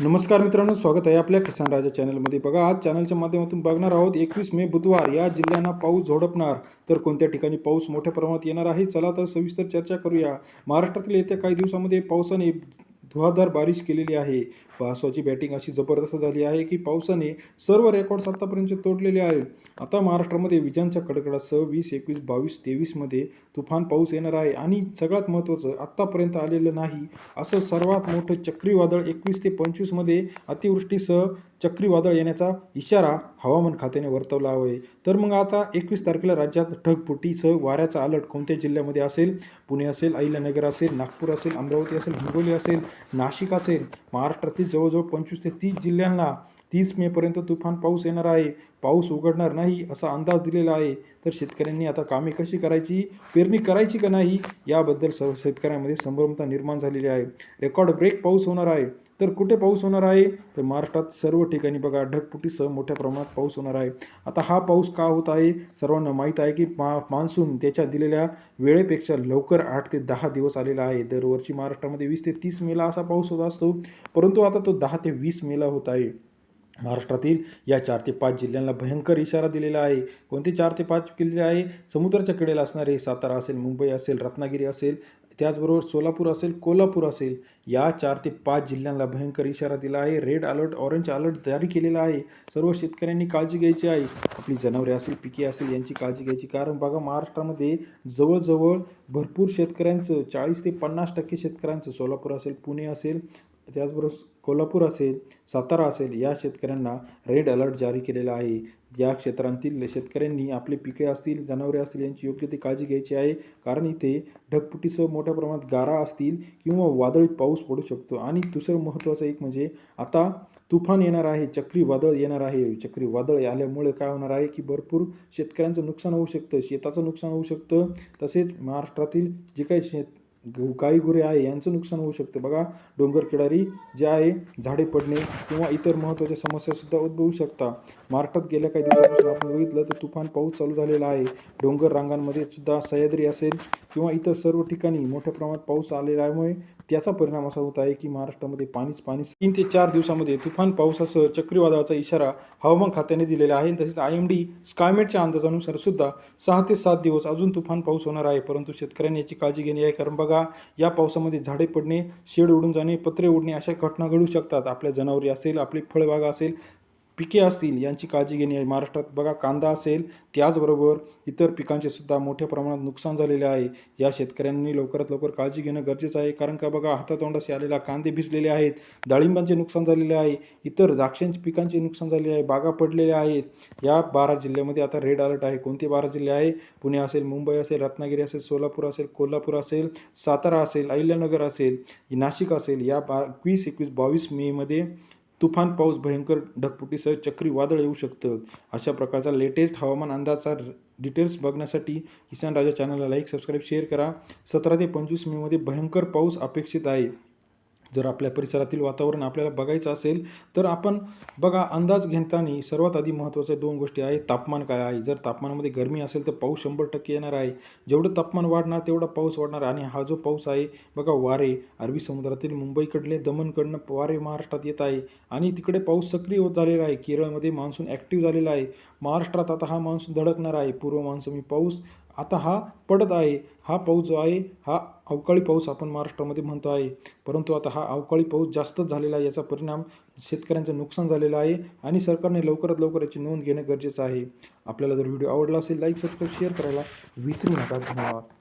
नमस्कार मित्रांनो स्वागत आहे आपल्या किसान राजा चॅनलमध्ये. बघा आज चॅनलच्या माध्यमातून बघणार आहोत एकवीस मे बुधवार या जिल्ह्यांना पाऊस झोडपणार. तर कोणत्या ठिकाणी पाऊस मोठ्या प्रमाणात येणार आहे? चला तर सविस्तर चर्चा करूया. महाराष्ट्रातील येत्या काही दिवसामध्ये पावसाने धुवाधार बारिश केलेली आहे. पावसाची बॅटिंग अशी जबरदस्त झाली आहे की पावसाने सर्व रेकॉर्ड्स आतापर्यंत तोडलेले आहेत. आता महाराष्ट्रामध्ये विजांच्या कडकडासह वीस एकवीस बावीस तेवीसमध्ये तुफान पाऊस येणार आहे आणि सगळ्यात महत्त्वाचं आत्तापर्यंत आलेलं नाही असं सर्वात मोठं चक्रीवादळ एकवीस ते पंचवीसमध्ये अतिवृष्टीसह चक्रीवादळ येण्याचा इशारा हवामान खात्याने वर्तवला आहे. तर मग आता एकवीस तारखेला राज्यात ढगफुटीसह वाऱ्याचा अलर्ट कोणत्या जिल्ह्यामध्ये असेल? पुणे असेल अहिल्यानगर असेल नागपूर असेल अमरावती असेल हिंगोली असेल नाशिक असेल महाराष्ट्रातील जवळजवळ पंचवीस ते तीस जिल्ह्यांना तीस मेपर्यंत तुफान पाऊस येणार आहे. पाऊस उघडणार नाही असा अंदाज दिलेला आहे. तर शेतकऱ्यांनी आता कामे कशी करायची? पेरणी करायची का नाही? याबद्दल सर्व शेतकऱ्यांमध्ये संभ्रमता निर्माण झालेली आहे. रेकॉर्ड ब्रेक पाऊस होणार आहे. तर कुठे पाऊस होणार आहे? तर महाराष्ट्रात सर्व ठिकाणी बघा ढगफुटीसह मोठ्या प्रमाणात पाऊस होणार आहे. आता हा पाऊस का होत आहे? सर्वांना माहीत आहे की मा मान्सून त्याच्या दिलेल्या वेळेपेक्षा लवकर आठ ते दहा दिवस आलेला आहे. दरवर्षी महाराष्ट्रामध्ये वीस ते तीस मेला असा पाऊस होत असतो. परंतु आता तो दहा ते वीस मेला होत आहे. महाराष्ट्रातील या चार ते पाच जिल्ह्यांना भयंकर इशारा दिलेला आहे. कोणते चार ते पाच किल्ले आहे? समुद्राच्या कडेला असणारे सातारा असेल मुंबई असेल रत्नागिरी असेल त्याचबरोबर सोलापूर असेल कोल्हापूर असेल या चार ते पाच जिल्ह्यांना भयंकर इशारा दिला आहे. रेड अलर्ट ऑरेंज अलर्ट जारी केलेला आहे. सर्व शेतकऱ्यांनी काळजी घ्यायची आहे. आपली जनावरे असेल पिके असेल यांची काळजी घ्यायची. कारण बघा महाराष्ट्रामध्ये जवळजवळ भरपूर शेतकऱ्यांचं चाळीस ते पन्नास टक्के शेतकऱ्यांचं सोलापूर असेल पुणे असेल त्याचबरोबर कोल्हापूर असेल सातारा असेल या शेतकऱ्यांना रेड अलर्ट जारी केलेला आहे. या क्षेत्रांतील शेतकऱ्यांनी आपली पिके असतील जनावरे असतील यांची योग्य ती काळजी घ्यायची आहे. कारण इथे ढगपुटीसह मोठ्या प्रमाणात गारा असतील किंवा वादळी पाऊस पडू शकतो. आणि दुसरं महत्त्वाचं एक म्हणजे आता तुफान येणार आहे चक्रीवादळ येणार आहे. चक्रीवादळ आल्यामुळे काय होणार आहे की भरपूर शेतकऱ्यांचं नुकसान होऊ शकतं शेताचं नुकसान होऊ शकतं. तसेच महाराष्ट्रातील जे काही शेत गाई गुरे आहे यांचं नुकसान होऊ शकतं. बघा डोंगर किडारी जे आहे झाडे पडणे किंवा इतर महत्त्वाच्या समस्यासुद्धा उद्भवू शकतात. महाराष्ट्रात गेल्या काही दिवसापासून आपण बघितलं तर तुफान पाऊस चालू झालेला आहे. डोंगर रांगांमध्ये सुद्धा सह्याद्री असेल किंवा इतर सर्व ठिकाणी मोठ्या प्रमाणात पाऊस आलेल्यामुळे त्याचा परिणाम असा होत आहे की महाराष्ट्रामध्ये पाणीच पाणी तीन ते चार दिवसामध्ये तुफान पावसासह चक्रीवादळाचा इशारा हवामान खात्याने दिलेला आहे. तसेच आय एम डी स्कायमेटच्या अंदाजानुसार सुद्धा सहा ते सात दिवस अजून तुफान पाऊस होणार आहे. परंतु शेतकऱ्यांनी याची काळजी घेणे आहे. कारण बघा या पावसामध्ये झाडे पडणे शेड उडून जाणे पत्रे उडणे अशा घटना घडू शकतात. आपल्या जनावरे असेल आपली फळबागा असेल पिके असतील यांची काळजी घेणे आहे महाराष्ट्रात बघा कांदा असेल त्याचबरोबर इतर पिकांचे सुद्धा मोठ्या प्रमाणात नुकसान झालेले आहे. या शेतकऱ्यांनी लवकरात लवकर काळजी घेणं गरजेचं आहे. कारण का बघा हातातोंडाशी आलेला कांदे भिजलेले आहेत डाळिंबांचे नुकसान झालेले आहे इतर द्राक्षांच्या पिकांचे नुकसान झालेले आहे बागा पडलेल्या आहेत. या बारा जिल्ह्यामध्ये आता रेड अलर्ट आहे. कोणते बारा जिल्हे आहे? पुणे असेल मुंबई असेल रत्नागिरी असेल सोलापूर असेल कोल्हापूर असेल सातारा असेल अहिल्यानगर असेल नाशिक असेल. या बा वीस एकवीस बावीस मेमध्ये तुफान पाऊस भयंकर ढगफुटीसह चक्रीवादळ येऊ शकतं. अशा प्रकारचा लेटेस्ट हवामान अंदाजचा डिटेल्स बघण्यासाठी किसान राजा चॅनलला लाईक सबस्क्राईब शेअर करा. सतरा ते पंचवीस मेमध्ये भयंकर पाऊस अपेक्षित आहे. जर आपल्या परिसरातील वातावरण आपल्याला बघायचं असेल तर आपण बघा अंदाज घेताना सर्वात आधी महत्त्वाच्या दोन गोष्टी आहे तापमान काय आहे? जर तापमानामध्ये गरमी असेल तर पाऊस शंभर टक्के येणार आहे. जेवढं तापमान वाढणार तेवढा पाऊस वाढणार. आणि हा जो पाऊस आहे बघा वारे. अरबी समुद्रातील मुंबईकडले दमणकडनं वारे महाराष्ट्रात येत आहे. आणि तिकडे पाऊस सक्रिय होत झालेला आहे. केरळमध्ये मान्सून ॲक्टिव्ह झालेला आहे. महाराष्ट्रात आता हा मान्सून धडकणार आहे. पूर्व मान्सूनी पाऊस आता हा पडत आहे. हा पाऊस जो आहे हा अवकाळी पाऊस आपण महाराष्ट्रामध्ये म्हणतो आहे. परंतु आता हा अवकाळी पाऊस जास्तच झालेला आहे याचा परिणाम शेतकऱ्यांचं नुकसान झालेलं आहे आणि सरकारने लवकरात लवकर याची नोंद घेणं गरजेचं आहे. आपल्याला जर व्हिडिओ आवडला असेल लाईक सबस्क्राईब शेअर करायला विसरू नका. धन्यवाद.